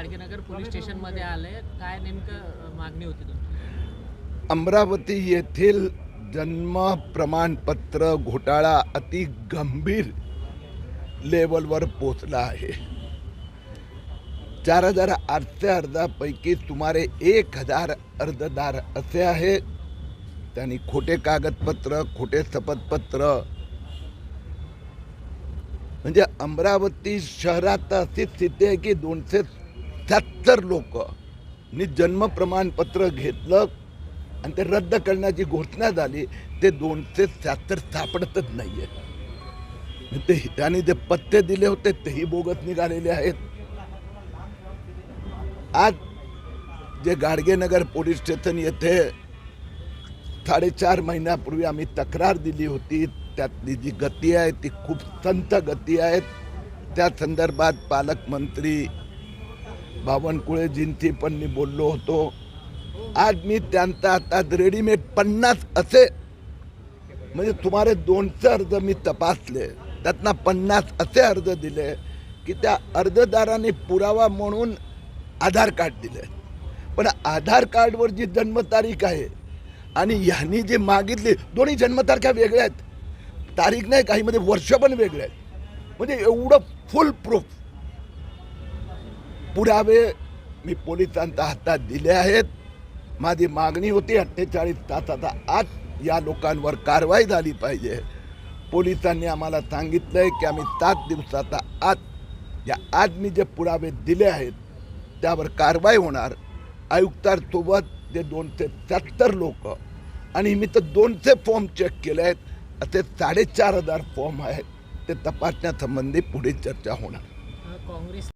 Gadgenagar police स्टेशनमध्ये आले काय नेमकं मागणी होती तुमची? अमरावती येथील जन्म प्रमाणपत्र घोटाळा अति गंभीर लेवलवर पोचला आहे. चार हजार आठशे अर्जापैकी सुमारे एक हजार अर्जदार असे आहेत त्यांनी खोटे कागदपत्र खोटे शपथपत्र म्हणजे अमरावती शहरात अशी स्थिती आहे की दोनशे शहात्तर लोक मी जन्म प्रमाणपत्र घेतलं आणि ते रद्द करण्याची घोषणा झाली ते दोनशे शहात्तर सापडतच नाही आहे ते त्यांनी जे पत्ते दिले होते तेही बोगस निघालेले आहेत. आज जे गाडगेनगर पोलीस स्टेशन येथे साडेचार महिन्यापूर्वी आम्ही तक्रार दिली होती त्यातली जी गती आहे ती खूप संत गती आहे. त्या संदर्भात पालकमंत्री बावनकुळेजींची पण मी बोललो होतो. आज मी त्यांचा आता रेडीमेड पन्नास असे. म्हणजे तुम्हाला दोनशे अर्ज मी तपासले. त्यातनं पन्नास असे अर्ज दिले की त्या अर्जदाराने पुरावा म्हणून आधार कार्ड दिले. पण आधार कार्डवर जी जन्मतारीख आहे आणि ह्यांनी जे मागितली दोन्ही जन्मतारख्या वेगळ्या आहेत. तारीख नाही काहीमध्ये वर्ष पण वेगळे आहेत. म्हणजे एवढं फुल प्रूफ पुरावे मी पोलिसांच्या हातात दिले आहेत. माझी मागणी होती अठ्ठेचाळीस तासाचा आत या लोकांवर कारवाई झाली पाहिजे. पोलिसांनी आम्हाला सांगितलंय की आम्ही सात दिवसाचा आत या आज मी जे पुरावे दिले आहेत त्यावर कारवाई होणार. आयुक्तांसोबत जे दोनशे सत्तर लोक आणि मी तर दोनशे फॉर्म चेक केले आहेत असे साडेचार हजार फॉर्म आहेत. ते तपासण्यासंबंधी पुढे चर्चा होणार. काँग्रेस